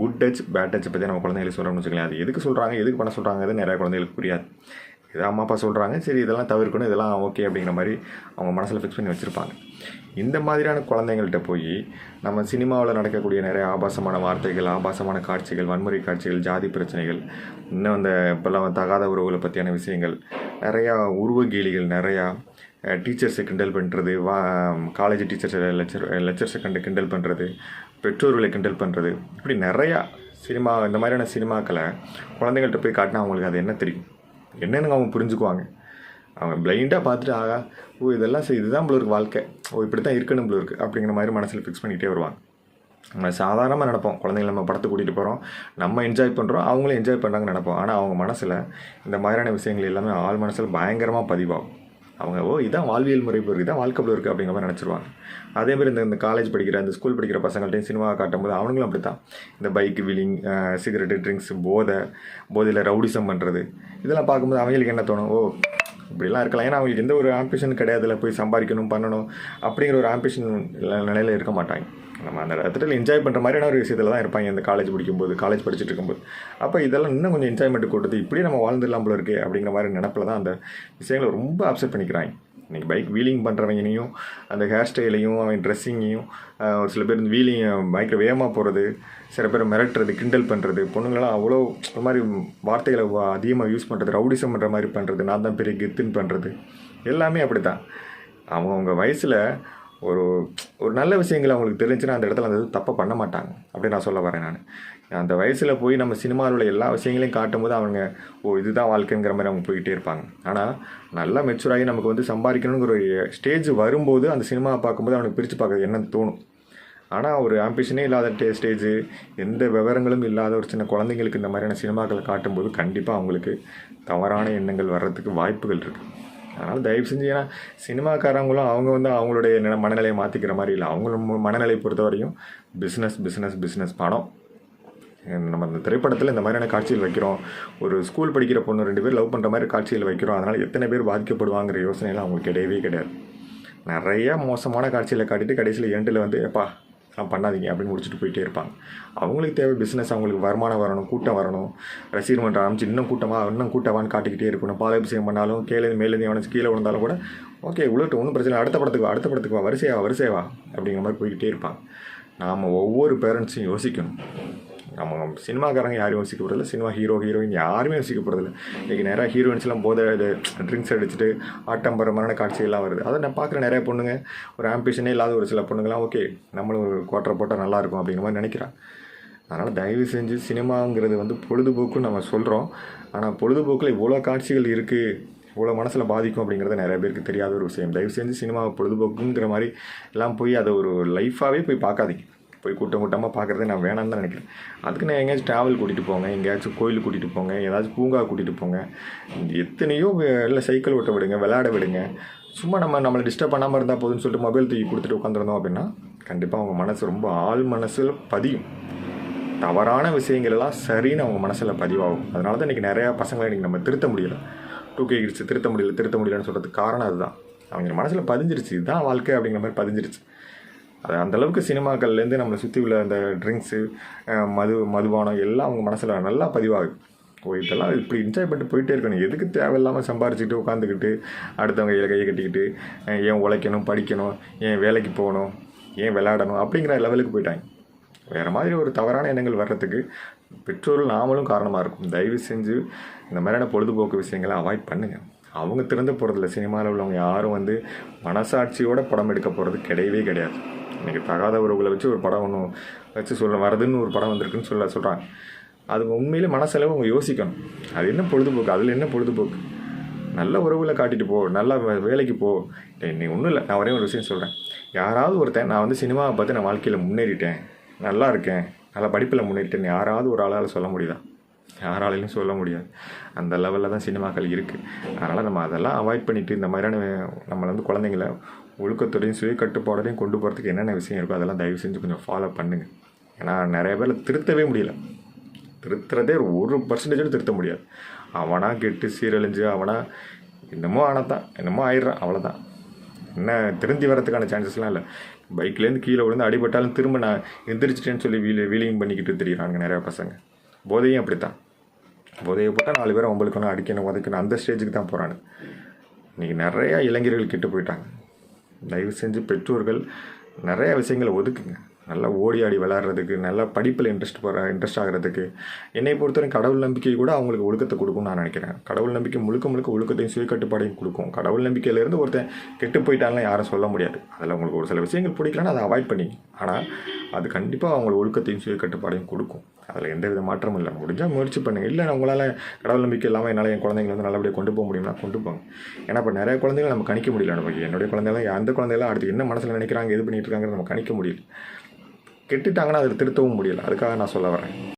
Good touch bad touch பற்றி நம்ம குழந்தைகளுக்கு சொல்கிறோம்னு வச்சுக்கலாம் அது எதுக்கு சொல்கிறாங்க எதுக்கு பண்ண சொல்கிறாங்க அது நிறைய குழந்தைகளுக்கு புரியாது. இது அம்மா அப்பா சொல்கிறாங்க சரி இதெல்லாம் தவிர்க்கணும் இதெல்லாம் ஓகே அப்படிங்கிற மாதிரி அவங்க மனசில் ஃபிக்ஸ் பண்ணி வச்சுருப்பாங்க. இந்த மாதிரியான குழந்தைங்கள்ட்ட போய் நம்ம சினிமாவில் நடக்கக்கூடிய நிறைய ஆபாசமான வார்த்தைகள் ஆபாசமான காட்சிகள் வன்முறை காட்சிகள் ஜாதி பிரச்சனைகள் இன்னும் அந்த இப்போல்லாம் தகாத உறவுகளை பற்றியான விஷயங்கள் நிறையா உருவகேலிகள் நிறையா டீச்சர்ஸை கிண்டல் பண்ணுறது வா காலேஜ் டீச்சர்ஸ் லெக்சர் லெக்சர்ஸை கண்டு கிண்டல் பண்ணுறது பெற்றோர்களை கிண்டல் பண்ணுறது இப்படி நிறையா சினிமா இந்த மாதிரியான சினிமாக்களை குழந்தைங்கள்ட்ட போய் காட்டினா அவங்களுக்கு அது என்ன தெரியும்? என்னென்னு அவங்க புரிஞ்சுக்குவாங்க. அவங்க பிளைண்டாக பார்த்துட்டு ஆகா ஓ இதெல்லாம் சரி இதுதான் போல வாழ்க்கை. ஓ இப்படி தான் இருக்கணும் போல அப்படிங்கிற மாதிரி மனசில் ஃபிக்ஸ் பண்ணிகிட்டே வருவாங்க. நம்ம சாதாரணமாக நடப்போம் குழந்தைங்கள நம்ம படத்தை கூட்டிகிட்டு போகிறோம் நம்ம என்ஜாய் பண்ணுறோம் அவங்களும் என்ஜாய் பண்ணுறாங்கன்னு நினைப்போம். ஆனால் அவங்க மனசில் இந்த மாதிரியான விஷயங்கள் எல்லாமே ஆள் மனசில் பயங்கரமாக பதிவாகும். அவங்க ஓ இதான் வாழ்வியல் முறை போய் இதான் வாழ்க்கை இருக்குது அப்படிங்கிற மாதிரி நினச்சிருவாங்க. அதே மாதிரி இந்த இந்த காலேஜ் படிக்கிற இந்த ஸ்கூல் படிக்கிற பசங்கள்ட்டையும் சினிமா காட்டும்போது அவங்களும் அப்படி தான் இந்த பைக் வீலிங் சிகரெட்டு ட்ரிங்க்ஸ் போதை போதையில் ரவுடிசம் பண்ணுறது இதெல்லாம் பார்க்கும்போது அவங்களுக்கு என்ன தோணும்? ஓ இப்படிலாம் இருக்கலாம். ஏன்னா அவங்களுக்கு எந்த ஒரு ஆம்பிஷன் கிடையாதுல போய் சம்பாதிக்கணும் பண்ணணும் அப்படிங்கிற ஒரு ஆம்பிஷன் நிலையில் இருக்க மாட்டாங்க. நம்ம அந்த இடத்துல என்ஜாய் பண்ணுற மாதிரியான ஒரு விஷயத்தில் தான் இருப்பாங்க இந்த காலேஜ் படிக்கும்போது காலேஜ் படிச்சுட்டு இருக்கும்போது. அப்போ இதெல்லாம் இன்னும் கொஞ்சம் என்ஜாய்மெண்ட் கொடுத்து இப்படி நம்ம வாழ்ந்துடலாம் போல இருக்கே அப்படிங்கிற மாதிரி நினப்பில் தான் அந்த விஷயங்களை ரொம்ப அப்செட் பண்ணிக்கிறாங்க. இன்றைக்கி பைக் வீலிங் பண்ணுறவங்கனையும் அந்த ஹேர் ஸ்டைலையும் அவன் ட்ரெஸ்ஸிங்கையும் ஒரு சில பேர் வீலிங் பைக்கில் வேகமாக போகிறது சில பேர் மிரட்டுறது கிண்டல் பண்ணுறது பொண்ணுங்களாம் அவ்வளோ ஒரு மாதிரி வார்த்தைகளை அதிகமாக யூஸ் பண்ணுறது ரவுடிசம் பண்ணுற மாதிரி பண்ணுறது நான் தான் பெரிய கெத்துன்னு பண்ணுறது எல்லாமே அப்படி தான் அவங்கவுங்க வயசில் ஒரு ஒரு நல்ல விஷயங்கள் அவங்களுக்கு தெரிஞ்சுன்னா அந்த இடத்துல அந்த இது தப்பை பண்ண மாட்டாங்க. அப்படின்னு நான் சொல்ல வரேன் நான். அந்த வயசில் போய் நம்ம சினிமாவில் உள்ள எல்லா விஷயங்களையும் காட்டும்போது அவங்க ஓ இதுதான் வாழ்க்கைங்கிற மாதிரி அவங்க போய்கிட்டே இருப்பாங்க. ஆனால் நல்லா மெச்சூராகி நமக்கு வந்து சம்பாதிக்கணுங்கிற ஒரு ஸ்டேஜ் வரும்போது அந்த சினிமாவை பார்க்கும்போது அவனுக்கு பிரித்து பார்க்க என்னன்னு தோணும். ஆனால் ஒரு ஆம்பிஷனே இல்லாத டே ஸ்டேஜு எந்த விவரங்களும் இல்லாத ஒரு சின்ன குழந்தைங்களுக்கு இந்த மாதிரியான சினிமாக்களை காட்டும்போது கண்டிப்பாக அவங்களுக்கு தவறான எண்ணங்கள் வர்றதுக்கு வாய்ப்புகள் இருக்குது அதனால் தயவு செஞ்சு ஏன்னா சினிமாக்காரங்களும் அவங்க வந்து அவங்களுடைய மனநிலையை மாற்றிக்கிற மாதிரி இல்லை. அவங்களும் மனநிலை பொறுத்த வரையும் பிஸ்னஸ் பிஸ்னஸ் பிஸ்னஸ் படம் நம்ம இந்த திரைப்படத்தில் இந்த மாதிரியான காட்சிகள் வைக்கிறோம். ஒரு ஸ்கூல் படிக்கிற பொண்ணு ரெண்டு பேர் லவ் பண்ணுற மாதிரி காட்சிகள் வைக்கிறோம். அதனால் எத்தனை பேர் பாதிக்கப்படுவாங்கிற யோசனைலாம் அவங்களுக்கு கிடையவே கிடையாது. நிறைய மோசமான காட்சியில் காட்டிட்டு கடைசியில் எண்டில் வந்து எப்பா நான் பண்ணாதீங்க அப்படின்னு முடிச்சுட்டு போயிட்டே இருப்பாங்க. அவங்களுக்கு தேவை பிஸ்னஸ் அவங்களுக்கு வருமானம் வரணும் கூட்டம் வரணும். ரசிகர் மன்றம் ஆரம்பிச்சு இன்னும் கூட்டமாக இன்னும் கூட்டமான்னு காட்டிக்கிட்டே இருக்கணும். பாலாபிஷேகம் பண்ணாலும் கீழே மேலேருந்து எவனாச்சும் கீழே விழுந்தாலும் கூட ஓகே உள்ளட்டு ஒன்றும் பிரச்சனை அடுத்த படத்துக்கு வா, அடுத்த படத்துக்கு வா வரிசையா வரிசையா அப்படிங்கிற மாதிரி போய்கிட்டே இருப்பாங்க. நாம் ஒவ்வொரு பேரண்ட்ஸையும் யோசிக்கணும். நம்ம சினிமாக்காரங்க யாரும் யோசிக்க போகிறதில்ல சினிமா ஹீரோ ஹீரோயின் யாருமே யோசிக்க போகிறதில்ல இன்றைக்கி நிறையா ஹீரோயின்ஸ்லாம் போதை இது ட்ரிங்க்ஸ் அடிச்சுட்டு ஆட்டம்பரமான காட்சிகள்லாம் வருது. அதை நான் பார்க்குற நிறைய பொண்ணுங்க ஒரு ஆம்பிஷனே இல்லாத ஒரு சில பொண்ணுங்களாம் ஓகே நம்மளும் ஒரு கோட்டரை போட்டால் நல்லாயிருக்கும் அப்படிங்கிற மாதிரி நினைக்கிறான் அதனால் தயவு செஞ்சு சினிமாங்கிறது வந்து பொழுதுபோக்குன்னு நம்ம சொல்கிறோம் ஆனால் பொழுதுபோக்கில் இவ்வளோ காட்சிகள் இருக்குது இவ்வளோ மனசில் பாதிக்கும் அப்படிங்கிறது நிறைய பேருக்கு தெரியாத ஒரு விஷயம். தயவு செஞ்சு சினிமாவை பொழுதுபோக்குங்கிற மாதிரி எல்லாம் போய் அதை ஒரு லைஃபாகவே போய் பார்க்காதீங்க. போய் கூட்டம் கூட்டமாக பார்க்குறதே நான் வேணாம்னு தான் நினைக்கிறேன். அதுக்கு நான் எங்கேயாச்சும் ட்ராவல் கூட்டிகிட்டு போங்க எங்கேயாச்சும் கோயிலுக்கு கூட்டிகிட்டு போங்க ஏதாச்சும் பூங்கா கூட்டிகிட்டு போங்க. எத்தனையோ இல்லை சைக்கிள் ஓட்ட விடுங்க விளையாட விடுங்க. சும்மா நம்ம நம்மளை டிஸ்டர்ப் பண்ணாமல் இருந்தால் போதும்னு சொல்லிட்டு மொபைல் தூக்கி கொடுத்துட்டு உட்காந்துருந்தோம் அப்படின்னா கண்டிப்பாக அவங்க மனசு ரொம்ப ஆள் மனசில் பதியும். தவறான விஷயங்கள் எல்லாம் சரின்னு அவங்க மனசில் பதிவாகும். அதனால தான் இன்றைக்கி நிறையா பசங்களை இன்றைக்கி நம்ம திருத்த முடியலை. டூ கே கிட்ஸ் திருத்த முடியல திருத்த முடியலன்னு சொல்கிறதுக்கு காரணம் அதுதான். அவங்க மனசில் பதிஞ்சிருச்சு. இதுதான் வாழ்க்கை அப்படிங்கிற மாதிரி பதிஞ்சிருச்சு. அது அந்தளவுக்கு சினிமாக்கள்லேருந்து நம்மளை சுற்றி உள்ள அந்த ட்ரிங்க்ஸு மது மதுபானம் எல்லாம் அவங்க மனசில் நல்லா பதிவாகுது. ஓ இதெல்லாம் இப்படி என்ஜாய் பண்ணிட்டு போயிட்டே இருக்கணும். எதுக்கு தேவையில்லாமல் சம்பாரிச்சுக்கிட்டு உட்காந்துக்கிட்டு அடுத்தவங்க கையில் கையை கட்டிக்கிட்டு ஏன் உழைக்கணும் படிக்கணும் ஏன் வேலைக்கு போகணும் ஏன் விளையாடணும் அப்படிங்கிற லெவலுக்கு போயிட்டாங்க. வேறு மாதிரி ஒரு தவறான எண்ணங்கள் வர்றதுக்கு பெற்றோர்கள் நாமளும் காரணமாக இருக்கும். தயவு செஞ்சு இந்த மாதிரியான பொழுதுபோக்கு விஷயங்களை அவாய்ட் பண்ணுங்கள் அவங்க திறந்து போகிறதில்ல சினிமாவில் உள்ளவங்க யாரும் வந்து மனசாட்சியோட படம் எடுக்க போகிறது கிடையவே கிடையாது. இன்றைக்கி தகாத உறவுகளை வச்சு ஒரு படம் ஒன்று வச்சு சொல்ல வருதுன்னு ஒரு படம் வந்திருக்குன்னு சொல்ல சொல்கிறாங்க அது உண்மையிலே மனசளவு அவங்க யோசிக்கணும். அது என்ன பொழுதுபோக்கு? அதில் என்ன பொழுதுபோக்கு? நல்ல உறவுகளை காட்டிட்டு போ. நல்லா வே- வேலைக்கு போ. நீ ஒன்றும் இல்லை. நான் ஒரே ஒரு விஷயம் சொல்கிறேன் யாராவது ஒருத்தன் நான் வந்து சினிமாவை பார்த்து நான் வாழ்க்கையில் முன்னேறிட்டேன். நல்லா இருக்கேன். நல்லா படிப்பில் முன்னேறிட்டேன் யாராவது ஒரு ஆளால் சொல்ல முடியுதா? யாராலையும் சொல்ல முடியாது. அந்த லெவலில் தான் சினிமாக்கள் இருக்குது அதனால் நம்ம அதெல்லாம் அவாய்ட் பண்ணிவிட்டு இந்த மாதிரியான நம்மளை வந்து குழந்தைங்கள ஒழுக்கத்தோடையும் சுய கட்டுப்பாடுலையும் கொண்டு போகிறதுக்கு என்னென்ன விஷயம் இருக்கோ அதெல்லாம் தயவு செஞ்சு கொஞ்சம் ஃபாலோ பண்ணுங்கள் ஏன்னா நிறைய பேர் திருத்தவே முடியல. திருத்துறதே ஒரு பர்சன்டேஜும் திருத்த முடியாது. அவனா கெட்டு சீரழிஞ்சு அவனா என்னமோ ஆனதான் என்னமோ ஆயிடுறான் அவ்வளோதான் என்ன திருந்தி வரதுக்கான சான்சஸ்லாம் இல்லை. பைக்லேருந்து கீழே விழுந்து அடிபட்டாலும் திரும்ப நான் எந்திரிச்சிட்டேன்னு சொல்லி வீலி வீலிங் பண்ணிக்கிட்டு தெரியுறானுங்க நிறையா பசங்க. போதையும் அப்படி தான் போதையை போட்டால் நாலு பேரை ஒன்று அடிக்கணும் உதைக்கணும் அந்த ஸ்டேஜுக்கு தான் போகிறானு இன்றைக்கி நிறையா இளைஞர்கள் கெட்டு போயிட்டாங்க. தயவு செஞ்சு பெற்றோர்கள் நிறைய விஷயங்களை ஒதுக்குங்க. நல்லா ஓடி ஆடி விளாட்றதுக்கு நல்லா படிப்பில் இன்ட்ரெஸ்ட் போகிற இன்ட்ரெஸ்ட் ஆகிறதுக்கு. என்னை பொறுத்தவரை கடவுள் நம்பிக்கை கூட அவங்களுக்கு ஒழுக்கத்தை கொடுக்கும்னு நான் நினைக்கிறேன். கடவுள் நம்பிக்கை முழுக்க முழுக்க ஒழுக்கத்தையும் சுயக்கட்டுப்பாடையும் கொடுக்கும். கடவுள் நம்பிக்கையிலேருந்து ஒருத்தன் கெட்டு போயிட்டாலும் யாரும் சொல்ல முடியாது. அதில் உங்களுக்கு ஒரு சில விஷயங்கள் பிடிக்கலன்னா அதை அவாய்ட் பண்ணி ஆனால் அது கண்டிப்பாக அவங்களுக்கு ஒழுக்கத்தையும் சுயக்கட்டுப்பாடையும் கொடுக்கும். அதில் எந்த வித மாற்றமும் இல்லை. முடிஞ்சால் முயற்சி பண்ணுங்கள் இல்லை உங்களால் கடவுள் நம்பிக்கை இல்லாமல் என்னால் என் குழந்தைங்க வந்து நல்லபடியாக கொண்டு போக முடியும்னா கொண்டு போங்க. ஏன்னா இப்போ நிறைய குழந்தைகள் நம்ம கணிக்க முடியல நமக்கு. என்னுடைய குழந்தைலாம் அந்த குழந்தைலாம் அடுத்து என்ன மனசில் நினைக்கிறாங்க எது பண்ணிட்டு இருக்காங்க நம்ம கணிக்க முடியல. கெட்டுட்டாங்கன்னா அதில் திருத்தவும் முடியல. அதுக்காக நான் சொல்ல வரேன்.